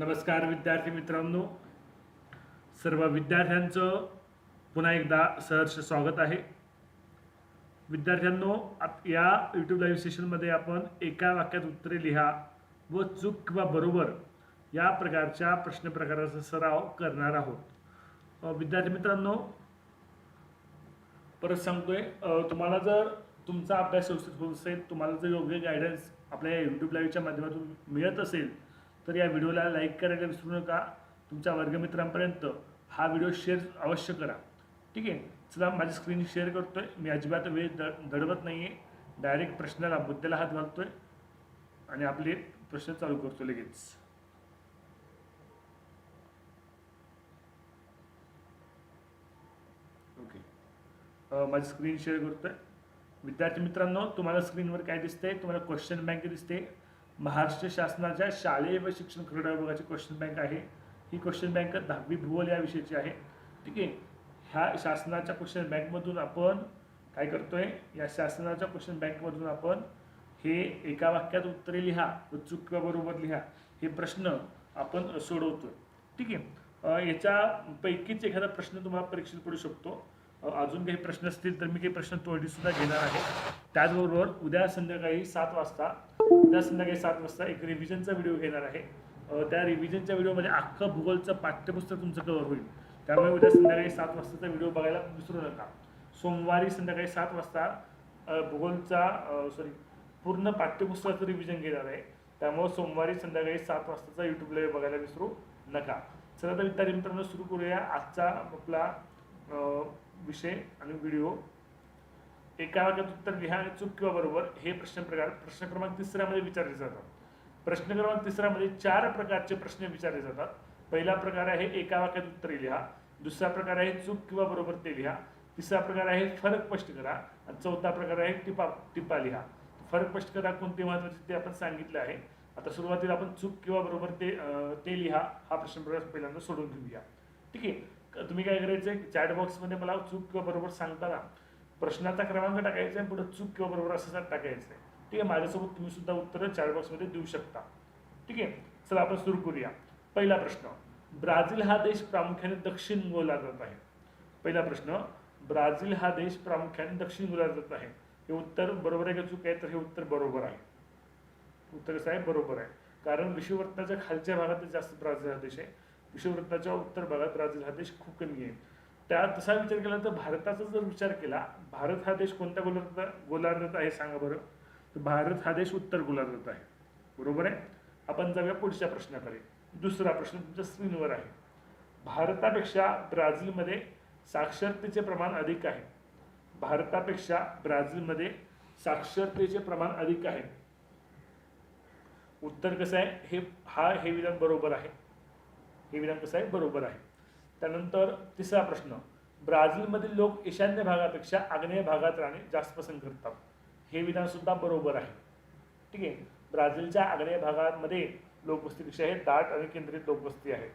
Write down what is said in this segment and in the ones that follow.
नमस्कार विद्यार्थी मित्रांनो. सर्व विद्यार्थ्यांचं पुन्हा एकदा सहर्ष स्वागत आहे. विद्यार्थ्यांनो आप या यूट्यूब लाईव्ह सेशनमध्ये आपण एका वाक्यात उत्तरे लिहा व चूक किंवा बरोबर या प्रकारच्या प्रश्न प्रकाराचा सराव करणार आहोत. विद्यार्थी मित्रांनो परत सांगतोय तुम्हाला जर तुमचा अभ्यास व्यवस्थित होत असेल तुम्हाला जर योग्य गायडन्स आपल्या यूट्यूब लाईव्हच्या माध्यमातून मिळत असेल तर या व्हिडिओला लाईक करायला विसरू नका. तुमच्या वर्गमित्रांपर्यंत हा व्हिडिओ शेअर अवश्य करा. ठीक आहे? चला माझी स्क्रीन शेअर करतोय. मी अजिबात वेळ द दडवत नाही आहे डायरेक्ट प्रश्नाला मुद्द्याला हात घालतोय. आणि आपले प्रश्न चालू करतो लगेच. ओके. माझी स्क्रीन शेअर करतोय. विद्यार्थी मित्रांनो तुम्हाला स्क्रीनवर काय दिसतंय? तुम्हाला क्वेश्चन बँक दिसते महाराष्ट्र शासनाच्या शालेय व शिक्षण क्रीडा विभागाची क्वेश्चन बँक आहे. ही क्वेश्चन बँक दहावी भूगोल या विषयाची आहे. ठीक आहे? ह्या शासनाच्या क्वेश्चन बँकमधून आपण काय करतोय? या शासनाच्या क्वेश्चन बँकमधून आपण हे एका वाक्यात उत्तरे लिहा. व बरोबर लिहा. हे प्रश्न आपण सोडवतोय. ठीक आहे? याच्यापैकीच एखादा प्रश्न तुम्हाला परीक्षेत पडू शकतो. अजून काही प्रश्न असतील तर मी काही प्रश्न तोडीसुद्धा घेणार आहे. त्याचबरोबर उद्या संध्याकाळी सात वाजता उद्या संध्याकाळी सात वाजता एक रिव्हिजनचा व्हिडिओ घेणार आहे. त्या रिव्हिजनच्या व्हिडिओमध्ये अख्खं भूगोलचं पाठ्यपुस्तक तुमचं कव्हर होईल. त्यामुळे उद्या संध्याकाळी सात वाजताचा व्हिडिओ बघायला विसरू नका. सोमवारी संध्याकाळी सात वाजता भूगोलचा सॉरी पूर्ण पाठ्यपुस्तकाचं रिव्हिजन घेणार आहे. त्यामुळे सोमवारी संध्याकाळी सात वाजताचा यूट्यूबला बघायला विसरू नका. चला तर विद्यार्थी मित्रांनो सुरू करूया आजचा आपला विषय आणि व्हिडिओ एका वाक्यात उत्तर लिहा आणि चूक किंवा बरोबर हे प्रश्न प्रकार प्रश्न क्रमांक तिसऱ्यामध्ये विचारले जातात. प्रश्न क्रमांक तिसऱ्यामध्ये चार प्रकारचे प्रश्न विचारले जातात. पहिला प्रकार आहे एका वाक्यात उत्तरे लिहा. दुसरा प्रकार आहे चूक किंवा बरोबर ते लिहा. तिसरा प्रकार आहे फरक स्पष्ट करा. आणि चौथा प्रकार आहे टिपा टिपा लिहा. फरक स्पष्ट करा कोणते महत्त्वाचे ते आपण सांगितलं आहे. आता सुरुवातीला आपण चूक किंवा बरोबर ते ते लिहा. हा प्रश्न प्रकार पहिल्यांदा सोडून घेऊया ठीक आहे? तुम्ही काय करायचं चॅट बॉक्समध्ये मला चूक किंवा बरोबर सांगताना प्रश्नाचा क्रमांक टाकायचा आहे पुढे चूक किंवा बरोबर असं टाकायचं आहे. ठीक आहे माझ्यासोबत तुम्ही सुद्धा उत्तरं चॅट बॉक्समध्ये देऊ शकता. ठीक आहे चला आपण सुरू करूया. पहिला प्रश्न ब्राझील हा देश प्रामुख्याने दक्षिण गोलार्धात आहे. पहिला प्रश्न ब्राझील हा देश प्रामुख्याने दक्षिण गोलार्धात आहे. हे उत्तर बरोबर आहे का चूक आहे? तर हे उत्तर बरोबर आहे. उत्तर कसं आहे? बरोबर आहे. कारण विषुववृत्ताच्या खालच्या भागात जास्त ब्राझील हा देश आहे. विषुववृत्ताच्या उत्तर भागात ब्राझील हा देश खूप कमी आहे. त्या तसा विचार केला तर भारताचा जर विचार केला भारत हा देश कोणत्या गोलार्धात गोलार्धात आहे सांगा बरं? तर भारत हा देश उत्तर गोलार्धात आहे. बरोबर आहे? आपण जाऊया पुढच्या प्रश्नाकडे. दुसरा प्रश्न तुमच्या स्क्रीनवर आहे. भारतापेक्षा ब्राझीलमध्ये साक्षरतेचे प्रमाण अधिक आहे. भारतापेक्षा ब्राझीलमध्ये साक्षरतेचे प्रमाण अधिक आहे. उत्तर कसं आहे? हे हा हे विधान बरोबर आहे. हे विधान कसं आहे बरोबर आहे. त्यानंतर तिसरा प्रश्न. ब्राझीलमधील लोक ईशान्य भागापेक्षा आग्नेय भागात राहणे जास्त पसंत करतात. हे विधानसुद्धा बरोबर आहे. ठीक आहे? ब्राझीलच्या आग्नेय भागामध्ये लोकवस्तीपेक्षा हे दाट आणि केंद्रित लोकवस्ती आहे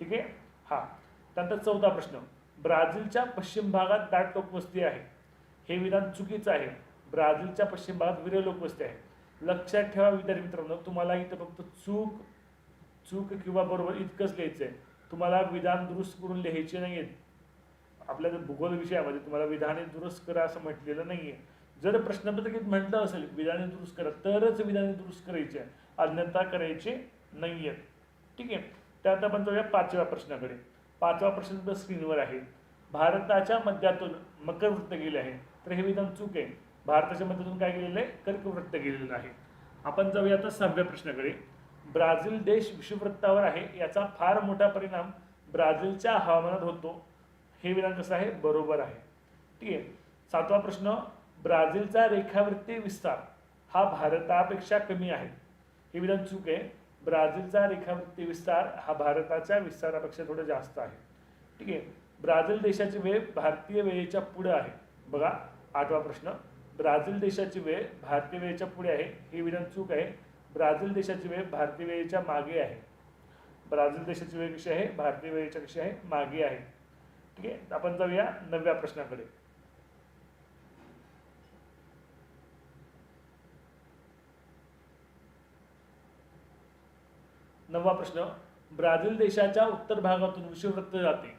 ठीक आहे? हा. त्यानंतर चौथा प्रश्न. ब्राझीलच्या पश्चिम भागात दाट लोकवस्ती आहे. हे विधान चुकीचं आहे. ब्राझीलच्या पश्चिम भागात विरळ लोकवस्ती आहे. लक्षात ठेवा विद्यार्थी मित्रांनो तुम्हाला इथं फक्त चूक चूक किंवा बरोबर इतकंच लिहायचं आहे तुम्हाला विधान दुरुस्त करून लिहायचे नाही आहेत आपल्या जर भूगोल विषयामध्ये तुम्हाला विधाने दुरुस्त करा असं म्हटलेलं नाही आहे जर प्रश्नपत्रिकेत म्हटलं असेल विधाने दुरुस्त करा तरच विधाने दुरुस्त करायचे. आहे अन्यथा करायचे नाही आहेत ठीक आहे? त्यात आपण जाऊया पाचव्या प्रश्नाकडे. पाचवा प्रश्न तर स्क्रीनवर आहे. भारताच्या मध्यातून मकर वृत्त गेले आहे. तर हे विधान चूक आहे. भारताच्या मध्यातून काय गेलेलं आहे? कर्कवृत्त गेलेलं आहे. आपण जाऊया आता सहाव्या प्रश्नाकडे. ब्राझील देश विषुववृत्तावर आहे याचा फार मोठा परिणाम ब्राझीलच्या हवामानात होतो. हे विधान कसं आहे? बरोबर आहे. ठीक आहे. सातवा प्रश्न ब्राझीलचा रेखावृत्ती विस्तार हा भारतापेक्षा कमी आहे. हे विधान चूक आहे. ब्राझीलचा रेखावृत्ती विस्तार हा भारताच्या विस्तारापेक्षा थोडं जास्त आहे. ठीक आहे. ब्राझील देशाची वेळ भारतीय वेळेच्या पुढे आहे. बघा आठवा प्रश्न ब्राझील देशाची वेळ भारतीय वेळेच्या पुढे आहे. हे विधान चूक आहे. ब्राझील देशाची वेळ भारतीय वेळेच्या मागे आहे. ब्राझील देशाची वेळ कशी आहे? भारतीय वेळेच्या कशी आहे? मागे आहे. ठीक आहे? आपण जाऊया नवव्या प्रश्नाकडे. नववा प्रश्न. ब्राझील देशाच्या उत्तर भागातून विषुववृत्त जाते.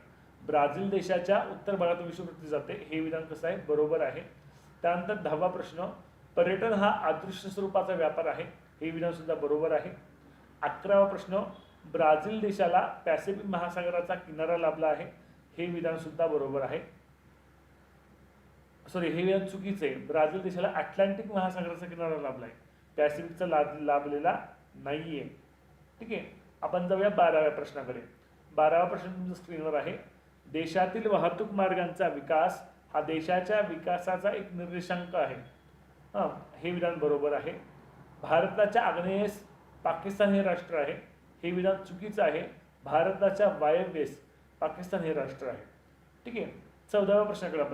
ब्राझील देशाच्या उत्तर भागातून विषुववृत्त जाते. हे विधान कसं आहे? बरोबर आहे. त्यानंतर दहावा प्रश्न. पर्यटन हा अदृश्य स्वरूपाचा व्यापार आहे. हे विधानसुद्धा बरोबर आहे. अकरावा प्रश्न ब्राझील देशाला पॅसिफिक महासागराचा किनारा लाभला आहे. हे विधानसुद्धा बरोबर आहे. सॉरी हे विधान चुकीचं आहे. ब्राझील देशाला अटलांटिक महासागराचा किनारा लाभला आहे. पॅसिफिकचा लाभ लाभलेला नाही आहे ठीक आहे? आपण जाऊया बाराव्या प्रश्नाकडे. बारावा प्रश्न तुमच्या स्क्रीनवर आहे. देशातील वाहतूक मार्गांचा विकास हा देशाच्या विकासाचा एक निर्देशांक आहे. हां हे विधान बरोबर आहे. भारताच्या आग्नेयेस पाकिस्तान हे राष्ट्र आहे. हे विधान चुकीचं आहे. भारताच्या वायव्येस पाकिस्तान हे राष्ट्र आहे. ठीक आहे? चौदाव्या प्रश्नाकडे आपण